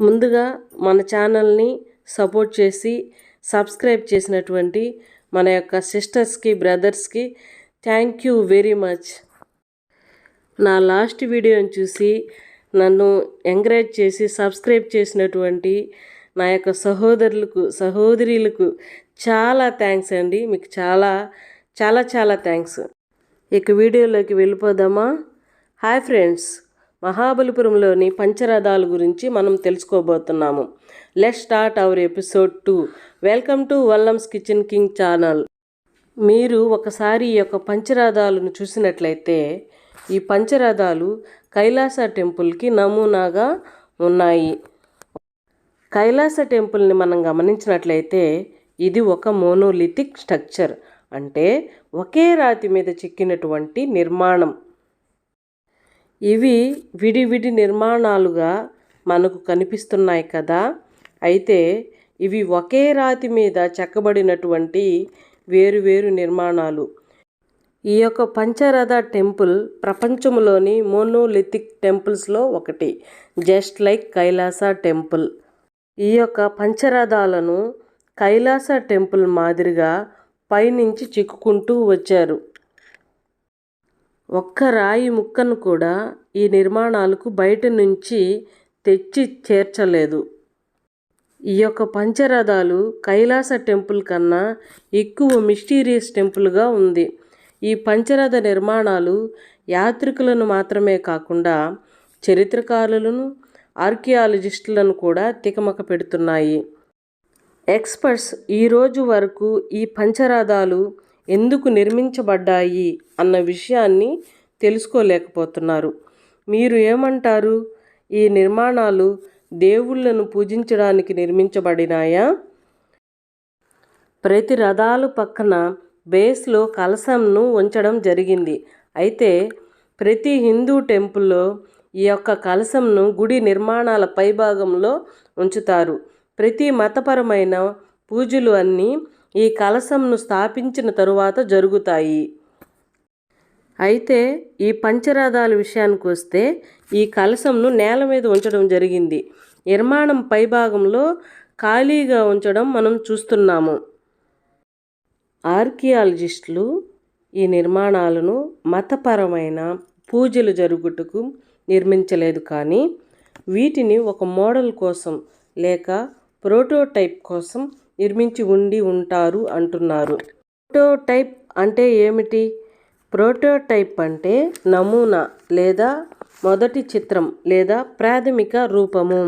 ముందుగా మన ఛానల్ని సపోర్ట్ చేసి సబ్స్క్రైబ్ చేసినటువంటి మన యొక్క సిస్టర్స్కి బ్రదర్స్కి థ్యాంక్ యూ వెరీ మచ్. నా లాస్ట్ వీడియోని చూసి నన్ను ఎంకరేజ్ చేసి సబ్స్క్రైబ్ చేసినటువంటి నా యొక్క సహోదరులకు సహోదరులకు చాలా థ్యాంక్స్ అండి. మీకు చాలా చాలా చాలా థ్యాంక్స్. ఇక వీడియోలోకి వెళ్ళిపోదామా? Hi friends. మహాబలిపురంలోని పంచరథాల గురించి మనం తెలుసుకోబోతున్నాము. Let start our episode to welcome to వల్లమ్స్ kitchen king channel మీరు ఒకసారి ఈ యొక్క పంచరథాలను చూసినట్లయితే ఈ పంచరథాలు కైలాస టెంపుల్కి నమూనాగా ఉన్నాయి. కైలాస టెంపుల్ని మనం గమనించినట్లయితే ఇది ఒక మోనోలిథిక్ స్ట్రక్చర్ అంటే ఒకే రాతి మీద చెక్కినటువంటి నిర్మాణం. ఇవి విడివిడి నిర్మాణాలుగా మనకు కనిపిస్తున్నాయి కదా. అయితే ఇవి ఒకే రాతి మీద చెక్కబడినటువంటి వేరువేరు నిర్మాణాలు. ఈ యొక్క పంచరథ టెంపుల్ ప్రపంచంలోని మోనోలిథిక్ టెంపుల్స్లో ఒకటి జస్ట్ లైక్ కైలాస టెంపుల్. ఈ యొక్క పంచరథాలను కైలాస టెంపుల్ మాదిరిగా పైనుంచి చిక్కుకుంటూ వచ్చారు. ఒక్క రాయి ముక్కను కూడా ఈ నిర్మాణాలకు బయట నుంచి తెచ్చి చేర్చలేదు. ఈ యొక్క పంచరథాలు కైలాస టెంపుల్ కన్నా ఎక్కువ మిస్టీరియస్ టెంపుల్గా ఉంది. ఈ పంచరథ నిర్మాణాలు యాత్రికులను మాత్రమే కాకుండా చరిత్రకారులను ఆర్కియాలజిస్టులను కూడా తికమక పెడుతున్నాయి. ఎక్స్పర్ట్స్ ఈరోజు వరకు ఈ పంచరథాలు ఎందుకు నిర్మించబడ్డాయి అన్న విషయాన్ని తెలుసుకోలేకపోతున్నారు. మీరు ఏమంటారు? ఈ నిర్మాణాలు దేవుళ్ళను పూజించడానికి నిర్మించబడినాయా? ప్రతి రథాలు పక్కన బేస్లో కలశంను ఉంచడం జరిగింది. అయితే ప్రతి హిందూ టెంపుల్లో ఈ యొక్క కలశంను గుడి నిర్మాణాల పైభాగంలో ఉంచుతారు. ప్రతి మతపరమైన పూజలు అన్నీ ఈ కలశంను స్థాపించిన తరువాత జరుగుతాయి. అయితే ఈ పంచరథాల విషయానికి వస్తే ఈ కలశంను నేల మీద ఉంచడం జరిగింది. నిర్మాణం పైభాగంలో ఖాళీగా ఉంచడం మనం చూస్తున్నాము. ఆర్కియాలజిస్టులు ఈ నిర్మాణాలను మతపరమైన పూజలు జరుగుటకు నిర్మించలేదు కానీ వీటిని ఒక మోడల్ కోసం లేక ప్రోటోటైప్ కోసం నిర్మించి ఉండి ఉంటారు అంటున్నారు. ప్రోటోటైప్ అంటే ఏమిటి? ప్రోటోటైప్ అంటే నమూనా లేదా మొదటి చిత్రం లేదా ప్రాథమిక రూపము.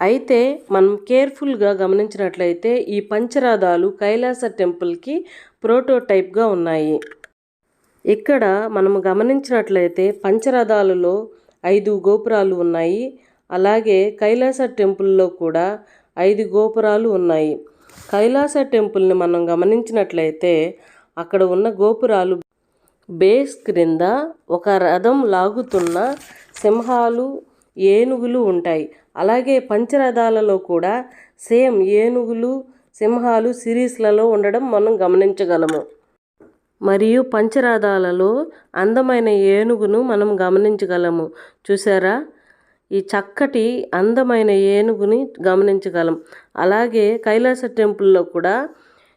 అయితే మనం కేర్ఫుల్గా గమనించినట్లయితే ఈ పంచరాధాలు కైలాస టెంపుల్కి ప్రోటోటైప్గా ఉన్నాయి. ఇక్కడ మనం గమనించినట్లయితే పంచరథాలలో ఐదు గోపురాలు ఉన్నాయి. అలాగే కైలాస టెంపుల్లో కూడా ఐదు గోపురాలు ఉన్నాయి. కైలాస టెంపుల్ని మనం గమనించినట్లయితే అక్కడ ఉన్న గోపురాలు బేస్ క్రింద ఒక రథం లాగుతున్న సింహాలు ఏనుగులు ఉంటాయి. అలాగే పంచరథాలలో కూడా సేమ్ ఏనుగులు సింహాలు సిరీస్లలో ఉండడం మనం గమనించగలము. మరియు పంచరథాలలో అందమైన ఏనుగును మనం గమనించగలము. చూసారా ఈ చక్కటి అందమైన ఏనుగుని గమనించగలం. అలాగే కైలాస టెంపుల్లో కూడా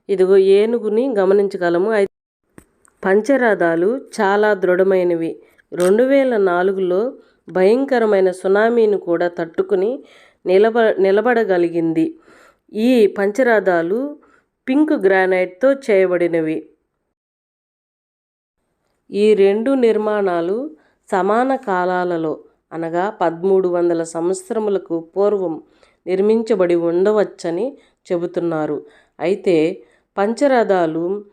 ఇదిగో ఏనుగుని గమనించగలము. అయితే పంచరథాలు చాలా దృఢమైనవి. రెండు వేల నాలుగులో భయంకరమైన సునామీని కూడా తట్టుకుని నిలబ నిలబడగలిగింది. ఈ పంచరథాలు పింక్ గ్రానైట్తో చేయబడినవి. ఈ రెండు నిర్మాణాలు సమాన కాలాలలో అనగా పదమూడు వందల సంవత్సరములకు పూర్వం నిర్మించబడి ఉండవచ్చని చెబుతున్నారు. అయితే పంచరథాలు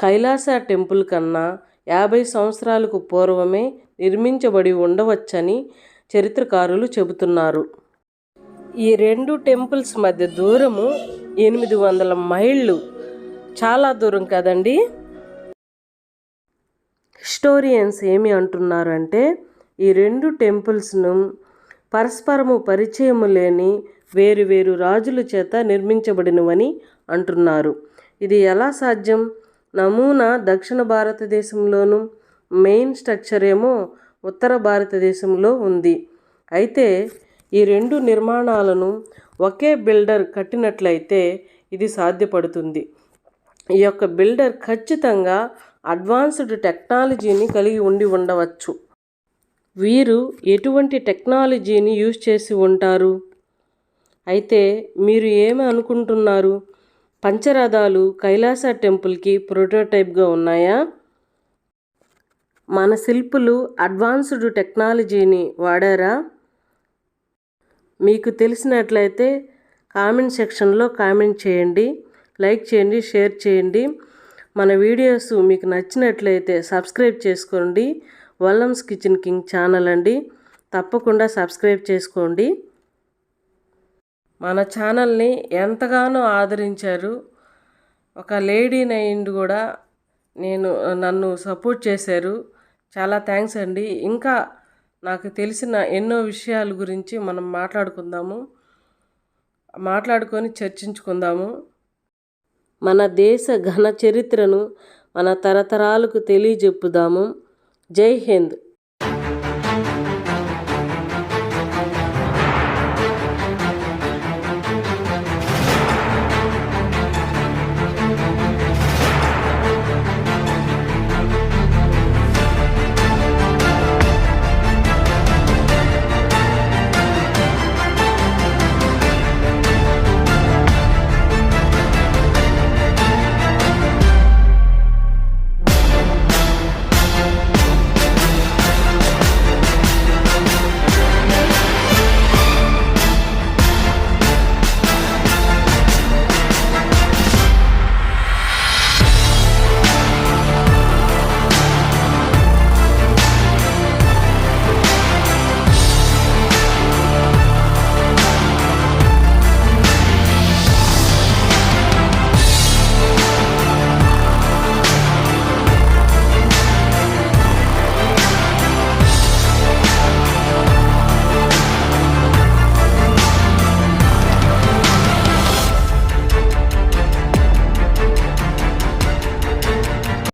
కైలాస టెంపుల్ కన్నా యాభై సంవత్సరాలకు పూర్వమే నిర్మించబడి ఉండవచ్చని చరిత్రకారులు చెబుతున్నారు. ఈ రెండు టెంపుల్స్ మధ్య దూరము ఎనిమిది వందల మైళ్ళు. చాలా దూరం కదండి? హిస్టోరియన్స్ ఏమి అంటున్నారంటే ఈ రెండు టెంపుల్స్ను పరస్పరము పరిచయము లేని వేరు వేరు రాజుల చేత నిర్మించబడినవని అంటున్నారు. ఇది ఎలా సాధ్యం? నమూనా దక్షిణ భారతదేశంలోను మెయిన్ స్ట్రక్చర్ ఏమో ఉత్తర భారతదేశంలో ఉంది. అయితే ఈ రెండు నిర్మాణాలను ఒకే బిల్డర్ కట్టినట్లయితే ఇది సాధ్యపడుతుంది. ఈ యొక్క బిల్డర్ ఖచ్చితంగా అడ్వాన్స్డ్ టెక్నాలజీని కలిగి ఉండి ఉండవచ్చు. వీరు ఎటువంటి టెక్నాలజీని యూజ్ చేసి ఉంటారు? అయితే మీరు ఏమి అనుకుంటున్నారు? పంచరథాలు కైలాస టెంపుల్కి ప్రోటోటైప్గా ఉన్నాయా? మన శిల్పులు అడ్వాన్స్డ్ టెక్నాలజీని వాడారా? మీకు తెలిసినట్లయితే కామెంట్ సెక్షన్లో కామెంట్ చేయండి లైక్ చేయండి షేర్ చేయండి. మన వీడియోస్ మీకు నచ్చినట్లయితే సబ్స్క్రైబ్ చేసుకోండి. వల్లమ్స్ కిచెన్ కింగ్ ఛానల్ అండి. తప్పకుండా సబ్స్క్రైబ్ చేసుకోండి. మన ఛానల్ని ఎంతగానో ఆదరించారు. ఒక లేడీ నైండ్ కూడా నేను నన్ను సపోర్ట్ చేశారు. చాలా థ్యాంక్స్ అండి. ఇంకా నాకు తెలిసిన ఎన్నో విషయాల గురించి మనం మాట్లాడుకుందాము. మాట్లాడుకొని చర్చించుకుందాము. మన దేశ ఘన చరిత్రను మన తరతరాలకు తెలియజెప్పుదాము. జై హింద్